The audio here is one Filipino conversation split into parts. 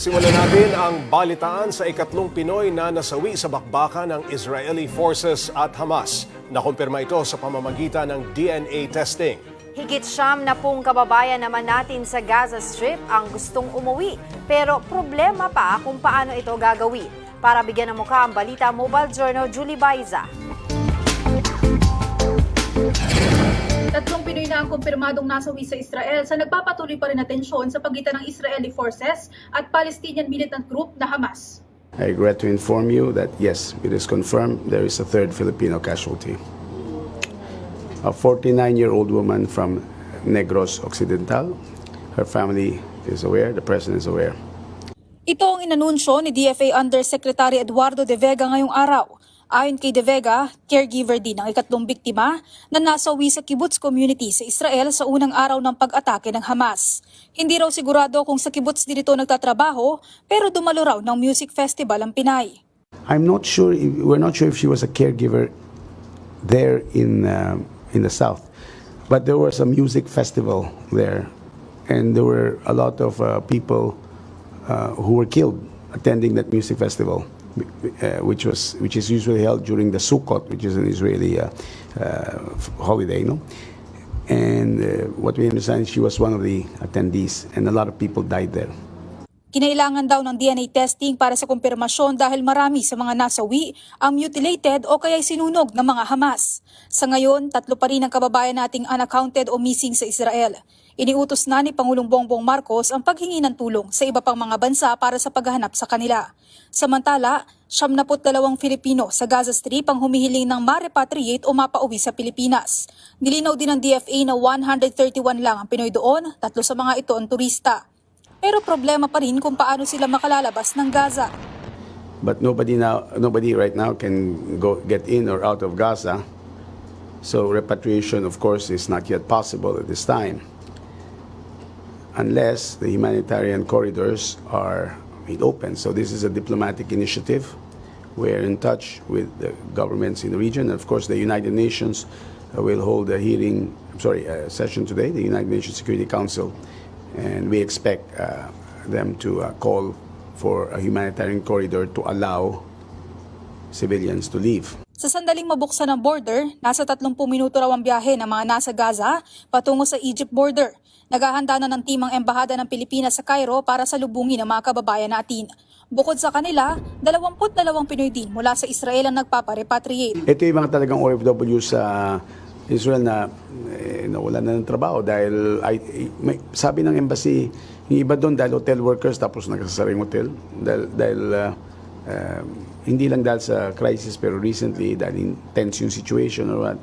Simulan natin ang balitaan sa ikatlong Pinoy na nasawi sa bakbakan ng Israeli forces at Hamas. Nakumpirma ito sa pamamagitan ng DNA testing. Higit siyam na pong kababayan naman natin sa Gaza Strip ang gustong umuwi. Pero problema pa kung paano ito gagawin. Para bigyan ng mukha ang balita Mobile Journal Julie Baiza. Tatlong Pinoy na ang kumpirmadong nasawi sa Israel sa nagpapatuloy pa rin na tensyon sa pagitan ng Israeli forces at Palestinian militant group na Hamas. I regret to inform you that yes, it is confirmed there is a third Filipino casualty. A 49-year-old woman from Negros Occidental. Her family is aware, the president is aware. Ito ang inanunsyo ni DFA Undersecretary Eduardo De Vega ngayong araw. Ayon kay De Vega, caregiver din ng ikatlong biktima na nasawi sa kibbutz community sa Israel sa unang araw ng pag-atake ng Hamas. Hindi raw sigurado kung sa kibbutz din ito nagtatrabaho pero dumalo raw ng music festival ang Pinay. I'm not sure, if, we're not sure if she was a caregiver there in, uh, in the south, but there was a music festival there, and there were a lot of uh, people uh, who were killed attending that music festival, which was which is usually held during the Sukkot, which is an Israeli uh, uh, holiday, no. And uh, what we understand, she was one of the attendees, and a lot of people died there. Kinailangan daw ng DNA testing para sa kumpirmasyon dahil marami sa mga nasawi ang mutilated o kaya sinunog ng mga Hamas. Sa ngayon, tatlo pa rin ang kababayan nating unaccounted o missing sa Israel. Iniutos na ni Pangulong Bongbong Marcos ang paghingi ng tulong sa iba pang mga bansa para sa paghahanap sa kanila. Samantala, 72 Filipino sa Gaza Strip ang humihiling ng ma-repatriate o mapauwi sa Pilipinas. Nilinaw din ng DFA na 131 lang ang Pinoy doon, tatlo sa mga ito ang turista. Pero problema pa rin kung paano sila makalalabas ng Gaza. But nobody now, nobody right now can go get in or out of Gaza. So repatriation, of course, is not yet possible at this time, unless the humanitarian corridors are open. So this is a diplomatic initiative. We're in touch with the governments in the region, and of course, the United Nations will hold a hearing. I'm sorry, a session today. The United Nations Security Council, and we expect uh, them to uh, call for a humanitarian corridor to allow civilians to leave. Sa sandaling mabuksan ang border, nasa 30 minuto raw ang biyahe ng mga nasa Gaza patungo sa Egypt border. Naghahanda na ng timang embahada ng Pilipinas sa Cairo para sa lubungin ng mga kababayan natin. Bukod sa kanila, 22 Pinoy din mula sa Israel ang nagpaparepatriate. Ito yung mga talagang OFW sa Israel na nawalan na ng trabaho dahil ay, may, sabi ng embassy, yung iba doon dahil hotel workers tapos nagsasaring hotel dahil, dahil uh, uh, hindi lang dahil sa crisis pero recently dahil in tense yung situation or what.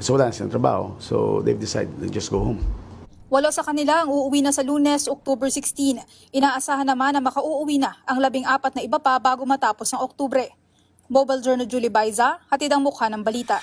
So wala na silang trabaho. So they've decided to just go home. Walo sa kanila ang uuwi na sa lunes, October 16. Inaasahan naman na makauuwi na ang labing apat na iba pa bago matapos ang Oktubre. Mobile Journal Julie Baiza, hatid ang mukha ng balita.